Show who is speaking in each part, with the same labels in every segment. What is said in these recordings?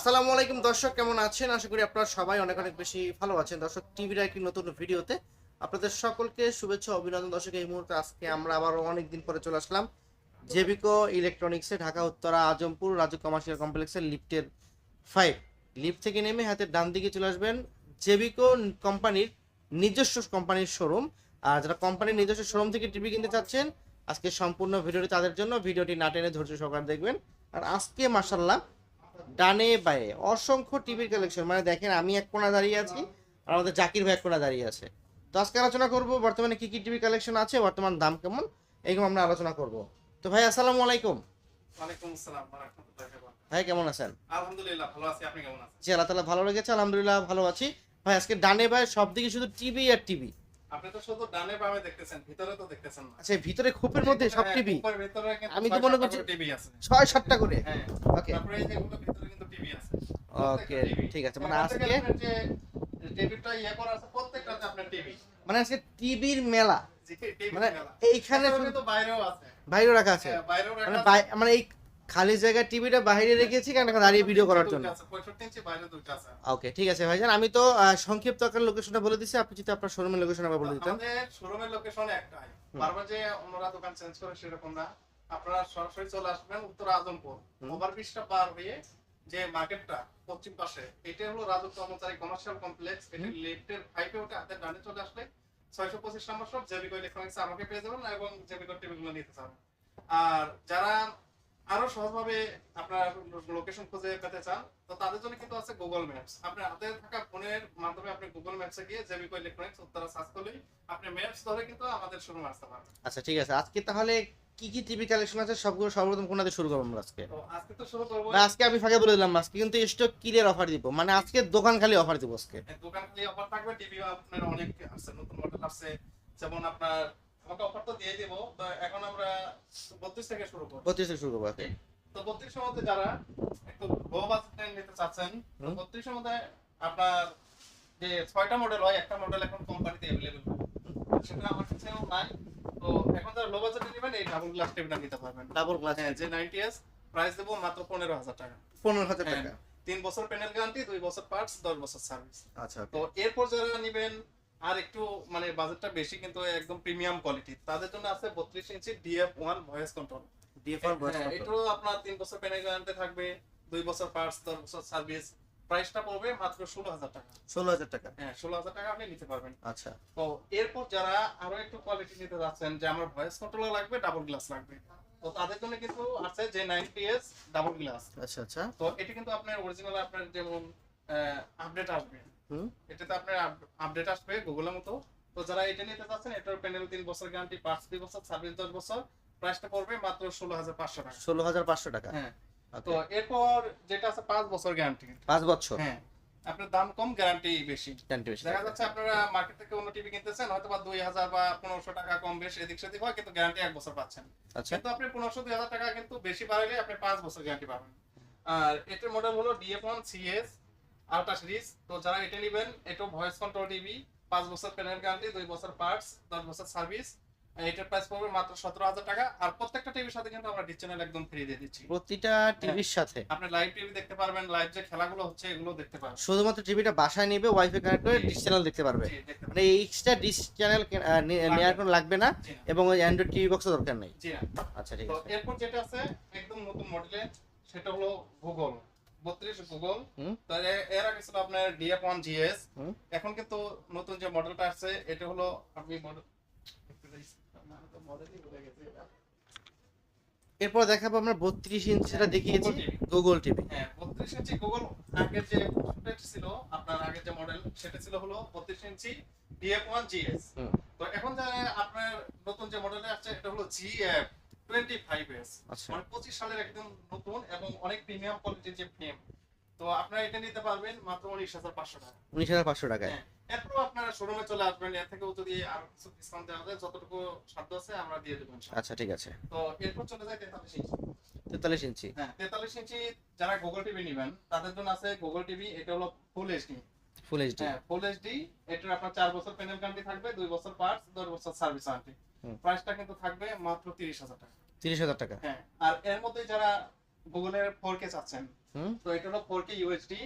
Speaker 1: আসসালামু আলাইকুম দর্শক, কেমন আছেন? আশা করি আপনারা সবাই অনেক অনেক বেশি ভালো আছেন। দর্শক টিভির একটি নতুন ভিডিওতে আপনাদের সকলকে শুভেচ্ছা, অভিনন্দন। দর্শক, এই মুহূর্তে আজকে আমরা আবার অনেক দিন পরে চলে আসলাম জেবিকো ইলেকট্রনিক্সে ঢাকা, উত্তরা, আজমপুর রাজু কমার্শিয়াল কমপ্লেক্সের লিফটের ফাইভ লিফট থেকে নেমে হাতের ডান দিকে চলে আসবেন জেবিকো কোম্পানির নিজস্ব কোম্পানির শোরুম আর যারা কোম্পানির নিজস্ব শোরুম থেকে টিভি কিনতে চাচ্ছেন, আজকে সম্পূর্ণ ভিডিওটি তাদের জন্য। ভিডিওটি না টেনে ধৈর্য সহকারে দেখবেন। আর আজকে মাসাল্লাহ ডানে বায়ে অসংখ্য টিভির কালেকশন মানে দেখেন আমি এক কোণা দাঁড়িয়ে আছি আর আমাদের জাকির ভাই এক কোণা দাঁড়িয়ে আছে। তো আজকে আলোচনা করব বর্তমানে কি কি টিভি কালেকশন আছে বর্তমান দাম কেমন এইরকম আমরা আলোচনা করব। তো ভাই আসসালামু আলাইকুম। ভাই কেমন আছেন?
Speaker 2: আলহামদুলিল্লাহ ভালো আছি। আপনি কেমন আছেন?
Speaker 1: জি আল্লাহ ভালো লেগেছে আলহামদুলিল্লাহ ভালো আছি। ভাই আজকে ডানে বায়ে সব দিকে শুধু টিভি আর টিভি।
Speaker 2: আপনি তো শুধু ডানে বামে দেখতেছেন ভিতরে তো দেখতেছেন না।
Speaker 1: আচ্ছা ভিতরে খোপের মধ্যে সব
Speaker 2: হ্যাঁ,
Speaker 1: টিভি? আমি তো মনে করছি-
Speaker 2: টিভি আছে।
Speaker 1: করে?
Speaker 2: হ্যাঁ
Speaker 1: ওকে।
Speaker 2: তারপরে এই যে ভিতরে কিন্তু টিভি আছে।
Speaker 1: ওকে ঠিক আছে মানে
Speaker 2: এখান
Speaker 1: আজকে
Speaker 2: টিভিটা ইয়ে করা আছে প্রত্যেকটাতে আপনার টিভি।
Speaker 1: মানে আজকে টিভির মেলা। মানে এইখানে
Speaker 2: কিন্তু বাইরেও আছে।
Speaker 1: বাইরেও রাখা আছে?
Speaker 2: হ্যাঁ,
Speaker 1: মানে মানে এই খালি জায়গায় টিভিটা বাইরে রেখেছি কারণ এখানে দাঁড়িয়ে ভিডিও করার জন্য।
Speaker 2: আছে 65 ইঞ্চি বাইরে দুটো আছে
Speaker 1: ওকে ঠিক আছে ভাইজান। আমি তো সংক্ষিপ্ত আকার লোকেশনটা বলে দিচ্ছি আপনি যদি আপনার শোরুমের লোকেশন আবার বলে দিতেন।
Speaker 2: আমাদের শোরুমের লোকেশন একটাই। বারবার যে অন্যরা দোকান চেঞ্জ করে সেরকম না। আপনারা সরাসরি চলে আসবেন উত্তর আজমপুর। ওভারব্রিজটা পার হয়ে যে মার্কেটটা পশ্চিম পাশে এটা হলো রাজু কর্মচারী কমার্শিয়াল কমপ্লেক্স এটি লেফটের ফাইভে ওটা হাতের ডানে চলে আসলে ছয়শো পঁচিশ নম্বর সব জেবিকো ইলেকট্রনিক্স আমাকে পেয়ে যাবেন এবং জেবিকো টিভিগুলো নিতে চান আর যারা আরও সহজভাবে আপনার লোকেশন খুঁজে পেতে চান তো তাদের জন্য কিন্তু আছে গুগল ম্যাপস আপনার হাতে থাকা ফোনের মাধ্যমে আপনি গুগল ম্যাপসে গিয়ে জেবিকো ইলেকট্রনিক্স উত্তরা সার্চ করলেই আপনি ম্যাপস ধরে কিন্তু আমাদের শোরুমে আসতে পারবেন।
Speaker 1: আচ্ছা ঠিক আছে। আজকে তাহলে কি কি টিভি কালেকশন আছে সবগুলো সর্বপ্রথম কোনাতে শুরু করব আমরা আজকে?
Speaker 2: তো আজকে তো শুরু করব।
Speaker 1: না আজকে আমি ফাঁকে বলে দিলাম আজকে কিন্তু স্টক ক্লিয়ার অফার দিব। মানে আজকে দোকান খালি অফার দিব আজকে।
Speaker 2: দোকান খালি অফার থাকবে টিভি আপনার অনেক আছে নতুন মডেল আছে। যেমন আপনার আমাকে অফার তো দিয়ে দিব। তো এখন আমরা বত্রিশ থেকে শুরু করব।
Speaker 1: পঁচিশ থেকে শুরু করব আজকে
Speaker 2: তো বত্রিশের মধ্যে যারা একটু লো বাজেটে নিতে চাচ্ছেন। বত্রিশের মধ্যে আপনার যে ছয়টা মডেল হয় একটা মডেল এখন কোম্পানিতে অ্যাভেলেবেল সেটা আমার কাছেও নাই। তো এখন যারা লো বাজেটে নেবেন এই ডাবল গ্লাস টিভিটা নিতে পারবেন।
Speaker 1: ডাবল গ্লাস
Speaker 2: হ্যাঁ যে নাইনটি এস প্রাইস দেবো মাত্র পনেরো হাজার টাকা।
Speaker 1: পনেরো হাজার
Speaker 2: হ্যাঁ।
Speaker 1: টাকা
Speaker 2: তিন বছর প্যানেল গ্যারান্টি দুই বছর পার্টস দশ বছর সার্ভিস
Speaker 1: আচ্ছা
Speaker 2: তো এরপর যারা নেবেন আর একটু মানে বাজেটটা বেশি কিন্তু একদম প্রিমিয়াম কোয়ালিটি তাদের জন্য আছে বত্রিশ inch DF one voice control
Speaker 1: DFR
Speaker 2: হ্যাঁ, এটাও আপনার তিন বছর প্যানেল গ্যারান্টি থাকবে দুই বছর পার্টস দশ বছর সার্ভিস প্রাইসটা পড়বে মাত্র ষোলো হাজার টাকা।
Speaker 1: ষোলো হাজার টাকা?
Speaker 2: হ্যাঁ ষোলো হাজার টাকা আপনি নিতে পারবেন।
Speaker 1: আচ্ছা।
Speaker 2: তো এরপর যারা আরও একটু কোয়ালিটি নিতে যাচ্ছেন যে আমার ভয়েস কন্ট্রোল লাগবে ডাবল গ্লাস লাগবে। তো তাদের জন্য কিন্তু আছে যে নাইনটি এস ডাবল গ্লাস
Speaker 1: আচ্ছা আচ্ছা।
Speaker 2: তো এটা কিন্তু আপনার অরিজিনাল আপনার যেমন আপডেট আসবে। এটাতে আপনার আপডেট আসবে গুগলের মতো। তো যারা এটা নিতে চাচ্ছেন এটার প্যানেল তিন বছর গ্যারান্টি পাঁচ দুই বছর সার্ভিস দশ বছর। প্রাইসটা পড়বে মাত্র ষোলো হাজার পাঁচশো টাকা।
Speaker 1: ষোলো হাজার পাঁচশো টাকা?
Speaker 2: হ্যাঁ। তো এরপর যেটা আছে পাঁচ বছর গ্যারান্টি
Speaker 1: পাঁচ বছর?
Speaker 2: হ্যাঁ। আপনার দাম কম গ্যারান্টি বেশি।
Speaker 1: গ্যারান্টি বেশি।
Speaker 2: দেখা যাচ্ছে আপনারা মার্কেট থেকে অন্য টিভি কিনতেছেন হয়তো বা দুই হাজার বা পনেরোশো টাকা কম বেশ এদিক সেদিক হয় কিন্তু গ্যারান্টি এক বছর পাচ্ছেন।
Speaker 1: আচ্ছা।
Speaker 2: কিন্তু আপনি পনেরোশো দুই হাজার টাকা কিন্তু বেশি বাড়ালে আপনি পাঁচ বছর গ্যারান্টি পাবেন। আর এটার মডেল হলো DF one CS ultra series. তো যারা এটা নেবেন এটাও ভয়েস কন্ট্রোল টিভি পাঁচ বছর প্যানেল গ্যারান্টি দুই বছর পার্টস দশ বছর সার্ভিস এটার প্রাইস পড়বে মাত্র সতেরো হাজার টাকা। আর প্রত্যেকটা টিভির সাথে কিন্তু আমরা ডিশ চ্যানেল একদম ফ্রি দিয়ে দিচ্ছি।
Speaker 1: প্রতিটা টিভির সাথে?
Speaker 2: আপনি লাইভ টিভি দেখতে পারবেন লাইভ যে খেলাগুলো হচ্ছে এগুলো দেখতে পারবেন।
Speaker 1: শুধুমাত্র টিভিটা বাসায় নেবে ওয়াইফাই কানেক্ট করে। ডিশ চ্যানেল দেখতে পারবে। মানে এক্সট্রা ডিশ চ্যানেল নেওয়ার কোনো লাগবে না এবং অ্যান্ড্রয়েড টিভি বক্সও দরকার নেই। আচ্ছা ঠিক আছে।
Speaker 2: এরপর যেটা আছে একদম নতুন মডেলের সেটা হলো গুগল বত্রিশ গুগল
Speaker 1: হুম।
Speaker 2: তো এ- এর আগে ছিল আপনার ডিএফ জিএস এখন কিন্তু নতুন যে মডেলটা আসছে এটা হলো আপনি মডেল
Speaker 1: এরপর দেখাবো আমরা বত্রিশ ইঞ্চিটা দেখিয়েছি গুগল টিভি
Speaker 2: হ্যাঁ বত্রিশ ইঞ্চি গুগল আগের যে ছিল আপনার আগের যে মডেল সেটা ছিল হলো বত্রিশ ইঞ্চি ডিএফ ওয়ান জিএস। তো এখন যে আপনার নতুন যে মডেলে আসছে এটা হলো জিএফ টোয়েন্টি ফাইভ এস
Speaker 1: আচ্ছা।
Speaker 2: মানে সালের একদম নতুন এবং অনেক প্রিমিয়াম কোয়ালিটির যে ফ্রেম তো আপনারা এটা নিতে পারবেন মাত্র টাকা।
Speaker 1: টাকায়।
Speaker 2: হ্যাঁ এরপর আপনারা শোরুমে চলে আসবেন এর থেকেও যদি আর কিছু ডিসকাউন্ট দেওয়া যায় যতটুকু সাধ্য আছে আমরা দিয়ে দেবো
Speaker 1: আচ্ছা ঠিক আছে।
Speaker 2: তো এরপর চলে যায় তেতাল্লিশ ইঞ্চি। হ্যাঁ তেতাল্লিশ ইঞ্চি যারা গুগল টিভি নেবেন তাদের জন্য আছে গুগল টিভি এটা হলো ফুল এইচডি
Speaker 1: ফুল এইচডি
Speaker 2: হ্যাঁ ফুল এইচডি এটার আপনার চার বছর প্যানেল গ্যারান্টি থাকবে দুই বছর পার্টস দশ বছর সার্ভিস ওয়ারেন্টি
Speaker 1: হুম।
Speaker 2: প্রাইসটা কিন্তু থাকবে মাত্র তিরিশ হাজার টাকা।
Speaker 1: তিরিশ হাজার টাকা।
Speaker 2: হ্যাঁ আর এর মধ্যে যারা গুগলের ফোর কে চাচ্ছেন তো এটা হলো ফোর কে ইউএসডি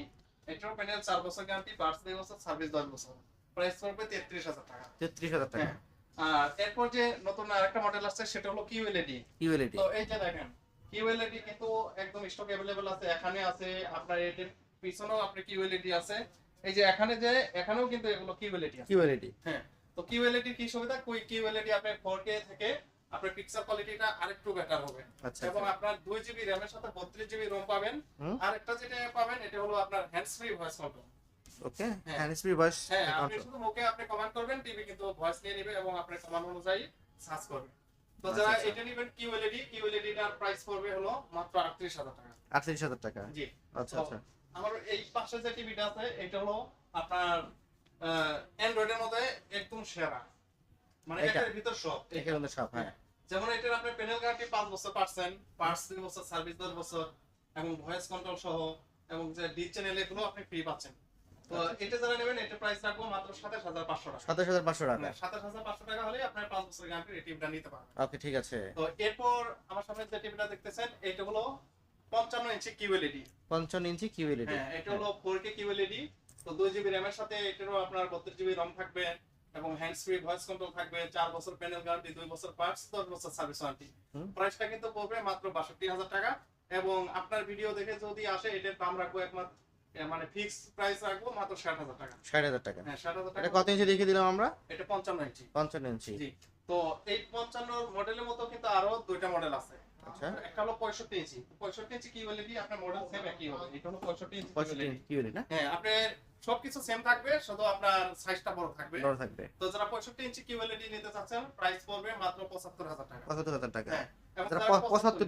Speaker 2: এটার প্যানেল চার বছর গ্যারান্টি পার্টস দুই বছর সার্ভিস দশ বছর। প্রাইস পড়বে তেত্রিশ হাজার টাকা।
Speaker 1: তেত্রিশ হাজার টাকা।
Speaker 2: হ্যাঁ আর এরপর যে নতুন আরেকটা মডেল আসছে সেটা হলো কিউএলইডি
Speaker 1: কিউএলইডি
Speaker 2: তো এই যে দেখেন কিউএলইডি কিন্তু একদম স্টক অ্যাভেলেবল আছে এখানে আছে আপনার এটির পিছনেও আপনার কিউএলইডি আছে। এই যে এখানে যে এখানেও কিন্তু এগুলো কিউএলইডি আছে।
Speaker 1: কিউএলইডি
Speaker 2: হ্যাঁ তো কিউএলইডি কি সুবিধা? কুই কিউএলইডি আপনার 4K থেকে আপনার পিক্সেল কোয়ালিটিটা আরেকটু বেটার হবে।
Speaker 1: আচ্ছা
Speaker 2: এবং আপনার 2 জিবি র‍্যামের সাথে 32 জিবি রোম পাবেন। আর একটা যেটা পাবেন এটা হলো আপনার hands free voice control
Speaker 1: okay
Speaker 2: হ্যাঁ।
Speaker 1: হ্যান্ড স্পিড ভয়েস
Speaker 2: হ্যাঁ আপনি শুধু মুখে আপনি কমান্ড করবেন টিভি কিন্তু ভয়েস নিয়ে নেবে এবং আপনার কমান্ড অনুযায়ী সার্চ করবে। তো
Speaker 1: আচ্ছা,
Speaker 2: যারা
Speaker 1: আচ্ছা।
Speaker 2: এটা নেবেন কিউএলইডি কিউএলইডি টার প্রাইস পড়বে হলো মাত্র 38000 টাকা।
Speaker 1: আটত্রিশ হাজার টাকা?
Speaker 2: জি।
Speaker 1: আচ্ছা আচ্ছা।
Speaker 2: আমার এই পাশে যে টিভিটা আছে এটা হলো আপনার অ্যান্ড্রয়েডের মধ্যে একদম সেরা। মানে এটার ভিতর সব।
Speaker 1: এখানে সব হ্যাঁ।
Speaker 2: যেমন এটার আপনি প্যানেল গ্যারান্টি পাঁচ বছর পাচ্ছেন পার্টস দুই বছর সার্ভিস দশ বছর এবং ভয়েস কন্ট্রোল সহ এবং যে ডি চ্যানেল এগুলো আপনি ফ্রি পাচ্ছেন। তো এটা যারা নেবেন এটা প্রাইস রাখব মাত্র সাতাশ হাজার পাঁচশো টাকা।
Speaker 1: সাতাশ হাজার পাঁচশো টাকা।
Speaker 2: সাতাশ হাজার পাঁচশো টাকা হলে আপনার পাঁচ বছর গ্যারান্টি এই টিভিটা নিতে পারবেন
Speaker 1: ওকে ঠিক আছে।
Speaker 2: তো এরপর আমার সামনে যে টিভিটা দেখতেছেন এটা হলো পঞ্চান্ন ইঞ্চি কিউএলইডি
Speaker 1: পঞ্চান্ন ইঞ্চি কিউএলইডি
Speaker 2: হ্যাঁ এটা হলো ফোর কে কিউএলইডি তো দুই জিবি র্যামের সাথে এটারও আপনার বত্রিশ জিবি রম থাকবে। এবং হ্যান্ডস ফ্রি ভয়েস কন্ট্রোল থাকবে চার বছর প্যানেল গ্যারান্টি দুই বছর পার্টস দশ বছর সার্ভিস ওয়ারেন্টি প্রাইসটা কিন্তু পড়বে মাত্র বাষট্টি হাজার টাকা এবং আপনার ভিডিও দেখে যদি আসে এটার দাম রাখব একমাত্র মানে ফিক্স প্রাইস রাখব মাত্র ষাট হাজার টাকা।
Speaker 1: ষাট হাজার টাকা।
Speaker 2: হ্যাঁ ষাট হাজার টাকা।
Speaker 1: কত ইঞ্চি দিলাম আমরা?
Speaker 2: এটা পঞ্চান্ন ইঞ্চি
Speaker 1: পঞ্চান্ন ইঞ্চি
Speaker 2: তো এই পঞ্চান্ন মডেলের মতো কিন্তু আরও দুইটা মডেল আছে।
Speaker 1: আচ্ছা।
Speaker 2: একটা হলো পঁয়ষট্টি ইঞ্চি পঁয়ষট্টি ইঞ্চি কি বলে আপনার মডেল সেম একই হবে। এটা হলো পঁয়ষট্টি ইঞ্চি
Speaker 1: কিউএলইডি না
Speaker 2: হ্যাঁ আপনার সবকিছু সেম থাকবে শুধু আপনার সাইজটা বড় থাকবে।
Speaker 1: বড় থাকবে।
Speaker 2: তো যারা পঁয়ষট্টি ইঞ্চি কিউএলইডি নিতে চাচ্ছেন প্রাইস পড়বে মাত্র পঁচাত্তর হাজার টাকা।
Speaker 1: পঁচাত্তর হাজার টাকা।
Speaker 2: হ্যাঁ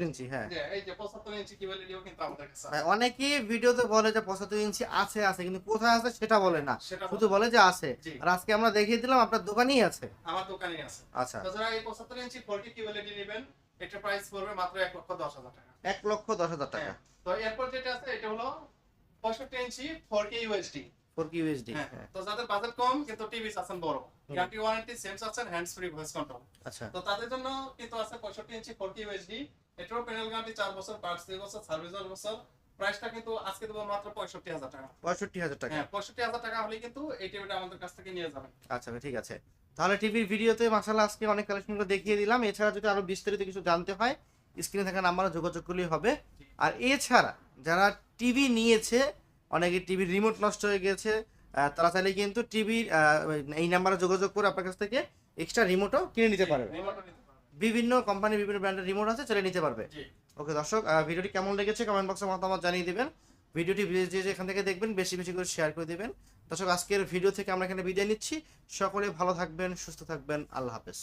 Speaker 1: ইঞ্চি হ্যাঁ।
Speaker 2: যে এই যে পঁচাত্তর ইঞ্চি কিউএলইডিও কিন্তু আমাদের কাছে আছে।
Speaker 1: ভিডিওতে বলে যে পঁচাত্তর ইঞ্চি আছে আছে কিন্তু কোথায় আছে সেটা বলে না। শুধু বলে যে আছে। আর আজকে আমরা দেখিয়ে দিলাম আপনার দোকানেই আছে।
Speaker 2: আমার দোকানে আছে।
Speaker 1: আচ্ছা।
Speaker 2: তো যারা এই পঁচাত্তর ইঞ্চি ফোরটি কিউএলইডি নেবেন এটা প্রাইস পড়বে মাত্র এক লক্ষ দশ হাজার টাকা।
Speaker 1: এক লক্ষ দশ হাজার টাকা।
Speaker 2: হ্যাঁ তো এরপর যেটা আছে এটা হলো পঁয়ষট্টি inch four K USD
Speaker 1: four K USD
Speaker 2: তো যাদের বাজেট কম কিন্তু টিভি আছেন বড়। গ্যারান্টি ওয়ারেন্টি সেম আছেন হ্যান্ডস ফ্রি ভয়েস কন্ট্রোল
Speaker 1: আচ্ছা।
Speaker 2: তো তাদের জন্য কিন্তু আছে পঁয়ষট্টি ইঞ্চি ফোর কে ইউএসডি এটারও প্যানেল গ্যারান্টি চার বছর পার্টস দুই বছর সার্ভিস বছর। প্রাইসটা কিন্তু আজকে দেবো মাত্র পঁয়ষট্টি হাজার টাকা।
Speaker 1: পঁয়ষট্টি হাজার টাকা।
Speaker 2: হ্যাঁ পঁয়ষট্টি হাজার টাকা হলেই কিন্তু এই টিভিটা আমাদের কাছ থেকে নিয়ে যাবেন।
Speaker 1: আচ্ছা ঠিক আছে। তাহলে টিভির ভিডিওতে মাসাল্লাহ আজকে অনেক কালেকশনগুলো দেখিয়ে দিলাম। এছাড়া যদি আরও বিস্তারিত কিছু জানতে হয় স্ক্রিনে থাকা নাম্বারে যোগাযোগ করলেই হবে। আর এছাড়া যারা টিভি নিয়েছে অনেকে টিভির রিমোট নষ্ট হয়ে গেছে তারা চাইলে কিন্তু টিভির এই নাম্বারে যোগাযোগ করে আপনার কাছ থেকে এক্সট্রা রিমোটও কিনে নিতে পারবে। বিভিন্ন কোম্পানি বিভিন্ন ব্র্যান্ডের রিমোট আছে চলে নিতে পারবে। ওকে, দর্শক ভিডিওটি কেমন লেগেছে কমেন্ট বক্সে মতামত জানিয়ে দেবেন। ভিডিওটি যে- এখান থেকে দেখবেন, বেশি বেশি করে শেয়ার করে দেবেন। দর্শক, আজকের ভিডিও থেকে আমরা এখানে বিদায় নিচ্ছি। সকলে ভালো থাকবেন, সুস্থ থাকবেন। আল্লাহ হাফেজ।